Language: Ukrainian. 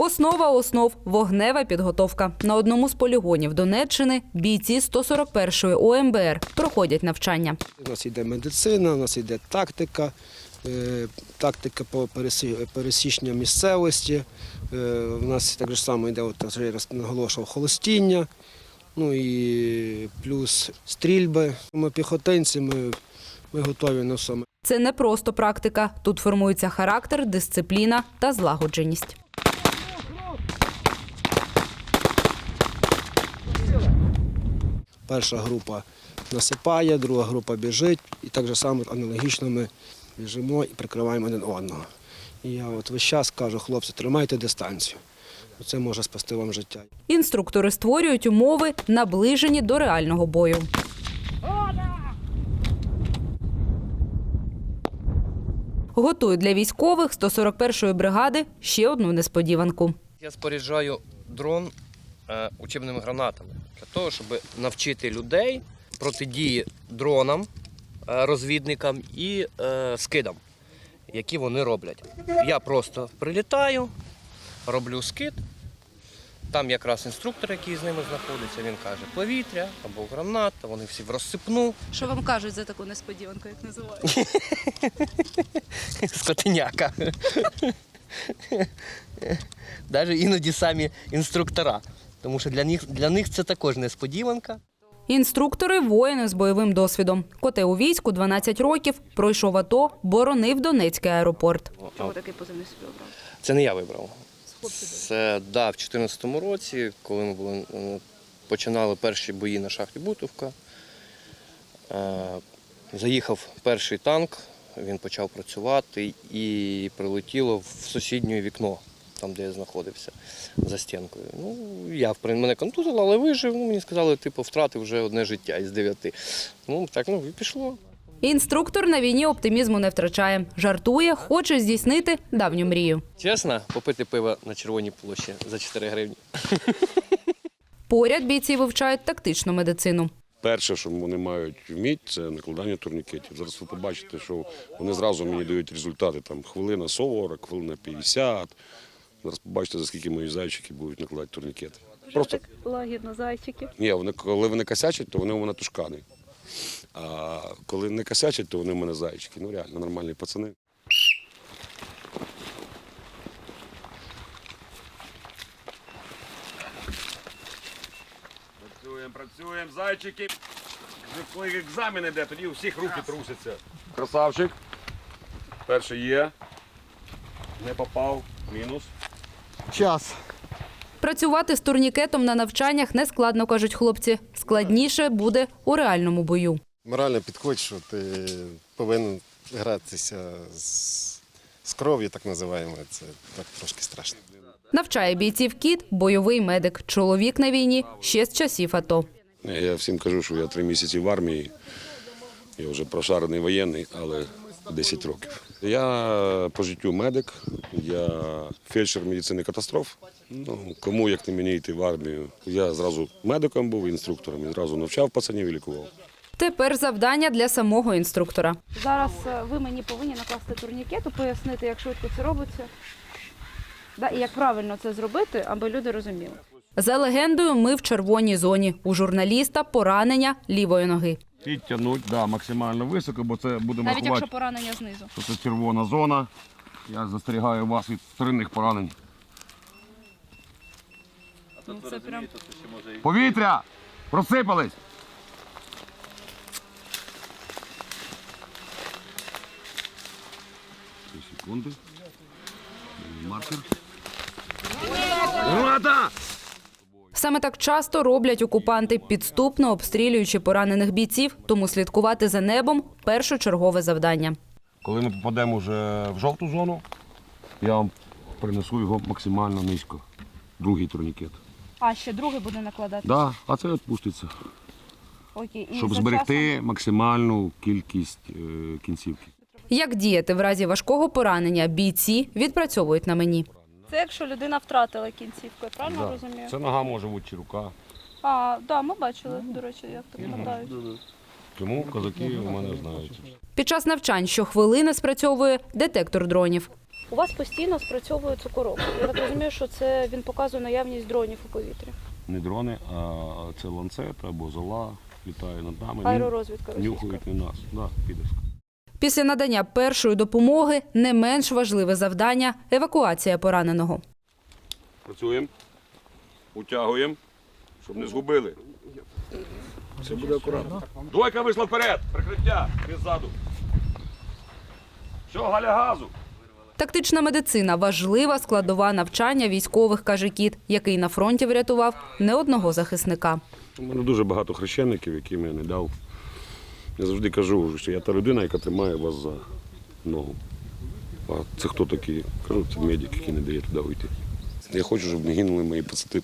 Основа основ вогнева підготовка. На одному з полігонів Донеччини бійці 141-ї ОМБР проходять навчання. У нас йде медицина, у нас йде тактика, е, тактика по пересі- пересічення місцевості. Е, У нас так само йде, от, я наголошував, холостіння, ну і плюс стрільби. Ми піхотинці, ми, ми готові на все. Це не просто практика. Тут формується характер, дисципліна та злагодженість. Перша група насипає, друга група біжить, і так же само аналогічно ми біжимо і прикриваємо один одного. І я от весь час кажу, хлопці, тримайте дистанцію. Це може спасти вам життя. Інструктори створюють умови, наближені до реального бою. Готують для військових 141-ї бригади ще одну несподіванку. Я споряджаю дрон е, учебними гранатами для того, щоб навчити людей протидії дронам, е, розвідникам і е, скидам, які вони роблять. Я просто прилітаю, роблю скид. Там якраз інструктор, який з ними знаходиться, він каже повітря або граната, вони всі в розсипну. Що вам кажуть за таку несподіванку, як називають? Скотиняка. Навіть іноді самі інструктора. Тому що для них, для них це також несподіванка. Інструктори воїни з бойовим досвідом. Коте у війську 12 років, пройшов АТО, боронив Донецький аеропорт. Чого такий позивний собі обрав? Це не я вибрав. Це да, в 2014 році, коли ми були, е, починали перші бої на шахті Бутовка. Е, Заїхав перший танк, він почав працювати і прилетіло в сусіднє вікно, там, де я знаходився, за стінкою. Ну, я в мене контузило, але вижив. Ну, мені сказали, типу, втратив вже одне життя із дев'яти. Ну, так, ну і пішло. Інструктор на війні оптимізму не втрачає. Жартує, хоче здійснити давню мрію. Чесно, попити пиво на червоній площі за 4 гривні. Поряд бійці вивчають тактичну медицину. Перше, що вони мають вміти, це накладання турнікетів. Зараз ви побачите, що вони зразу мені дають результати. Там хвилина 40, хвилина 50. Зараз побачите, за скільки мої зайчики будуть накладати турнікети. Просто Лагідно, зайчики. ні, вони коли вони косячать, то вони у мене тушкани. А коли не косячать, то вони у мене зайчики. Ну реально нормальні пацани. Працюємо, працюємо, зайчики. Вже коли екзамен йде, тоді у всіх руки трусяться. Красавчик. Перший є. Не попав. Мінус. Час. Працювати з турнікетом на навчаннях не складно, кажуть хлопці. Складніше буде у реальному бою. Морально підходь, що ти повинен гратися з, з кров'ю, так називаємо. Це так трошки страшно. Навчає бійців кіт, бойовий медик. Чоловік на війні ще з часів АТО. Я всім кажу, що я три місяці в армії. Я вже прошарений воєнний, але 10 років. Я по життю медик, я фельдшер медицини катастроф. Ну, кому як не мені йти в армію? Я зразу медиком був, інструктором, і зразу навчав пацанів і лікував. Тепер завдання для самого інструктора. Зараз е, ви мені повинні накласти турнікету, пояснити, як швидко це робиться. Да, і як правильно це зробити, аби люди розуміли. За легендою, ми в червоній зоні. У журналіста поранення лівої ноги. Підтягнуть, да, максимально високо, бо це будемо Навіть якщо поранення знизу. що це червона зона. Я застерігаю вас від вторинних поранень. Ну, це прям Повітря! Просипались! Дві секунди. Маркер. Граната! Саме так часто роблять окупанти, підступно обстрілюючи поранених бійців, тому слідкувати за небом першочергове завдання. Коли ми попадемо вже в жовту зону, я вам принесу його максимально низько. Другий турнікет. а ще другий буде накладати. Да, а це відпуститься, Окей. І щоб зберегти часом- максимальну кількість е, кінцівки. Як діяти в разі важкого поранення, бійці відпрацьовують на мені. Це якщо людина втратила кінцівку, я правильно Да. розумію? Це нога може бути чи рука. А, да, ми бачили, до речі, як так мотають. Тому козаки у мене знають. Під час навчань щохвилини спрацьовує детектор дронів. У вас постійно спрацьовує цукорок. Я так розумію, що це він показує наявність дронів у повітрі. Не дрони, а це ланцет або зола літає над нами. Аеророзвідка російська. Нюхають не нас. Да, підерська. Після надання першої допомоги не менш важливе завдання евакуація пораненого. Працюємо, утягуємо, щоб не згубили. Все буде акуратно. Двойка вийшла вперед, прикриття, ти ззаду. Все, галя газу. Тактична медицина важлива складова навчання військових, каже кіт, який на фронті врятував не одного захисника. У мене дуже багато хрещеників, яким я не дав. Я завжди кажу, що я та людина, яка тримає вас за ногу. А це хто такі? Кажу, це медик, який не дає туди вийти. Я хочу, щоб не гинули мої пацати